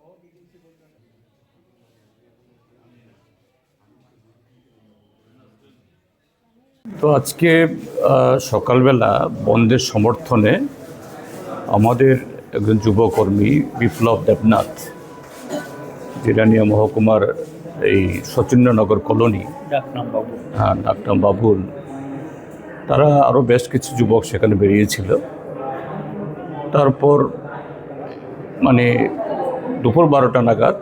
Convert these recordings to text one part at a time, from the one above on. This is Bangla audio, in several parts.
All meetings about তো আজকে সকালবেলা বন্ধের সমর্থনে আমাদের একজন যুবকর্মী বিপ্লব দেবনাথ জিরানিয়া মহকুমার এই সচিন্দ্রনগর কলোনি হ্যাঁ ডাক্তার বাবুল তারা আরও বেশ কিছু যুবক সেখানে বেরিয়েছিল। তারপর মানে দুপুর বারোটা নাগাদ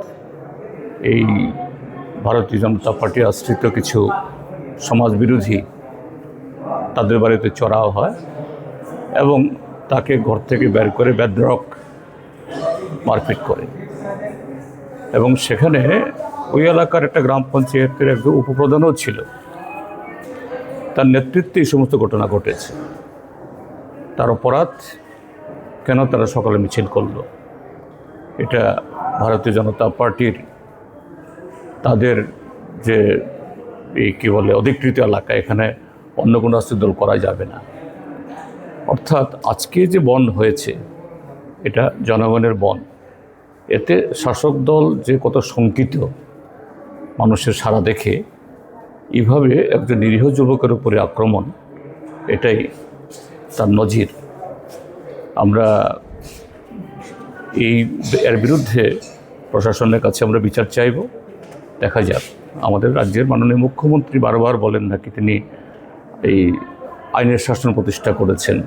এই ভারতীয় জনতা পার্টি আশ্রিত কিছু সমাজবিরোধী তাদের বাড়িতে চড়াও হয় এবং তাকে ঘর থেকে বের করে বেদ্রক মারপিট করে। এবং সেখানে ওই এলাকার একটা গ্রাম পঞ্চায়েতের একজন উপপ্রধানও ছিল। তার নেতৃত্বে এই সমস্ত ঘটনা ঘটেছে। তার অপরাধ কেন তারা সকালে মিছিল করল? এটা ভারতীয় জনতা পার্টির তাদের যে এই কী বলে, অধিকৃত এলাকা, এখানে অন্য কোনো রাষ্ট্রীয় দল করা যাবে না। অর্থাৎ আজকে যে বন হয়েছে, এটা জনগণের বন। এতে শাসক দল যে কত শঙ্কিত, মানুষের সারা দেখে, এভাবে একজন নিরীহ যুবকের উপরে আক্রমণ, এটাই তার নজির। আমরা এই এর বিরুদ্ধে প্রশাসনের কাছে আমরা বিচার চাইব। দেখা যাক। আমাদের রাজ্যের মাননীয় মুখ্যমন্ত্রী বারবার বলেন নাকি তিনি এই আইনের শাসন প্রতিষ্ঠা করেছেন।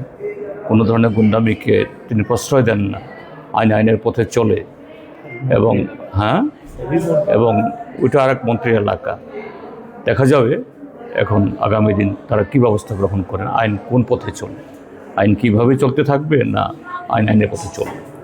কোনো ধরনের গুন্ডামিকে তিনি প্রশ্রয় দেন না। আইন আইনের পথে চলে এবং হ্যাঁ? এবং ওইটা আর এক মন্ত্রীর এলাকা। দেখা যাবে এখন আগামী দিন তারা কী ব্যবস্থা গ্রহণ করেন, আইন কোন পথে চলে? আইন কীভাবে চলতে থাকবে না আইন আইনের পথে চলবে?